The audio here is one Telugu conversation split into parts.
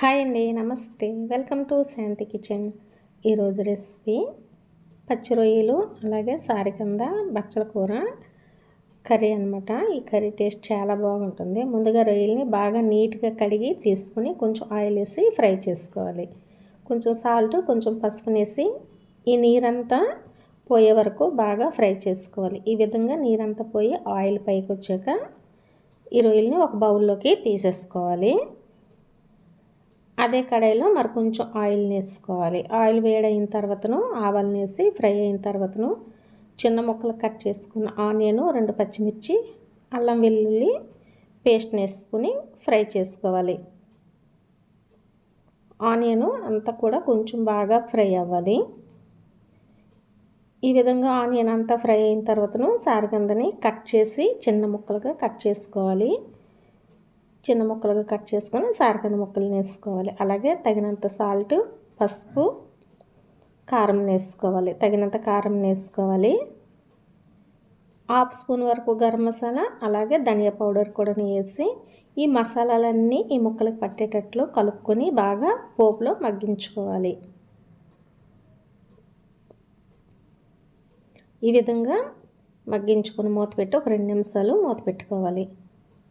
హాయ్ అండి నమస్తే. Welcome to Shanti kitchen. ఈరోజు రెసిపీ పచ్చి రొయ్యలు అలాగే సారికంద బచ్చల కూర కర్రీ అనమాట ఈ కర్రీ టేస్ట్ చాలా బాగుంటుంది. ముందుగా రొయ్యల్ని బాగా నీట్గా కడిగి తీసుకుని కొంచెం ఆయిల్ వేసి ఫ్రై చేసుకోవాలి. కొంచెం సాల్ట్ కొంచెం పసుపు వేసి ఈ నీరంతా పోయే వరకు బాగా ఫ్రై చేసుకోవాలి. ఈ విధంగా నీరంతా పోయి ఆయిల్ పైకి వచ్చాక ఈ రొయ్యల్ని ఒక బౌల్లోకి తీసేసుకోవాలి. అదే కడాయిలో మరి కొంచెం ఆయిల్ వేసుకోవాలి. ఆయిల్ వేడైన తర్వాతను ఆవాలు వేసి ఫ్రై అయిన తర్వాతను చిన్న ముక్కలు కట్ చేసుకున్న ఆనియన్ రెండు పచ్చిమిర్చి అల్లం వెల్లుల్లి పేస్ట్ వేసుకుని ఫ్రై చేసుకోవాలి. ఆనియన్ అంతా కూడా కొంచెం బాగా ఫ్రై అవ్వాలి. ఈ విధంగా ఆనియన్ అంతా ఫ్రై అయిన తర్వాతను సారిగందని కట్ చేసి చిన్న ముక్కలుగా కట్ చేసుకోవాలి. చిన్న ముక్కలుగా కట్ చేసుకొని సారకంద ముక్కలు వేసుకోవాలి. అలాగే తగినంత సాల్ట్ పసుపు కారం వేసుకోవాలి. తగినంత కారం వేసుకోవాలి. హాఫ్ స్పూన్ వరకు గరం మసాలా అలాగే ధనియా పౌడర్ కూడా వేసి ఈ మసాలాలన్నీ ఈ ముక్కలకు పట్టేటట్లు కలుపుకొని బాగా పోపులో మగ్గించుకోవాలి. ఈ విధంగా మగ్గించుకొని మూత పెట్టి ఒక రెండు నిమిషాలు మూత పెట్టుకోవాలి.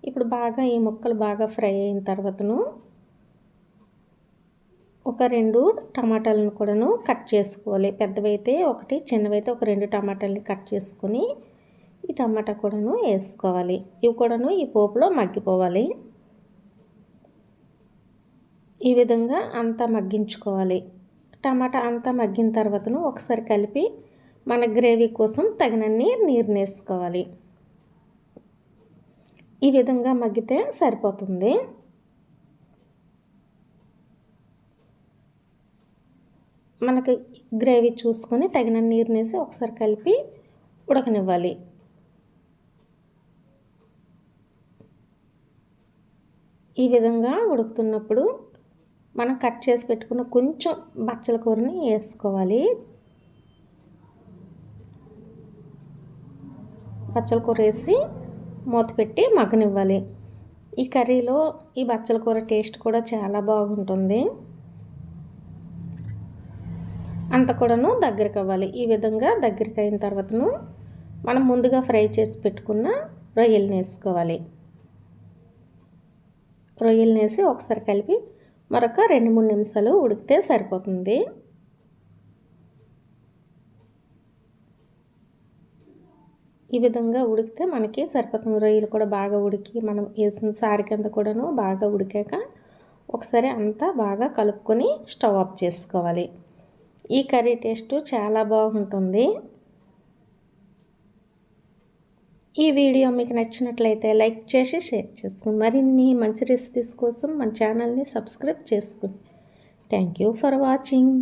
ఇప్పుడు బాగా ఈ ముక్కలు బాగా ఫ్రై అయిన తర్వాతను ఒక రెండు టమాటాలను కూడాను కట్ చేసుకోవాలి. పెద్దవైతే ఒకటి చిన్నవైతే ఒక రెండు టమాటాలని కట్ చేసుకొని ఈ టమాటా కూడాను వేసుకోవాలి. ఇవి కూడాను ఈ పోపులో మగ్గిపోవాలి. ఈ విధంగా అంతా మగ్గించుకోవాలి. టమాటా అంతా మగ్గిన తర్వాతను ఒకసారి కలిపి మన గ్రేవీ కోసం తగినన్ని నీరు వేసుకోవాలి. ఈ విధంగా మగ్గితే సరిపోతుంది. మనకి గ్రేవీ చూసుకొని తగిన నీరునేసి ఒకసారి కలిపి ఉడకనివ్వాలి. ఈ విధంగా ఉడుకుతున్నప్పుడు మనం కట్ చేసి పెట్టుకున్న కొంచెం బచ్చల కూరని వేసుకోవాలి. బచ్చల కూర వేసి మూత పెట్టి మగ్గనివ్వాలి. ఈ కర్రీలో ఈ బచ్చల కూర టేస్ట్ కూడా చాలా బాగుంటుంది. అంత కూడాను దగ్గరికి అవ్వాలి. ఈ విధంగా దగ్గరికి అయిన తర్వాతను మనం ముందుగా ఫ్రై చేసి పెట్టుకున్న రొయ్యలు వేసుకోవాలి. రొయ్యలు వేసి ఒకసారి కలిపి మరొక రెండు మూడు నిమిషాలు ఉడికితే సరిపోతుంది. ఈ విధంగా ఉడికితే మనకి సరిపోతుంది. రొయ్యలు కూడా బాగా ఉడికి మనం వేసిన సారి కింద కూడాను బాగా ఉడికాక ఒకసారి అంతా బాగా కలుపుకొని స్టవ్ ఆఫ్ చేసుకోవాలి. ఈ కర్రీ టేస్ట్ చాలా బాగుంటుంది. ఈ వీడియో మీకు నచ్చినట్లయితే లైక్ చేసి షేర్ చేసుకుని మరిన్ని మంచి రెసిపీస్ కోసం మన ఛానల్ని సబ్స్క్రైబ్ చేసుకుని థ్యాంక్ యూ ఫర్ వాచింగ్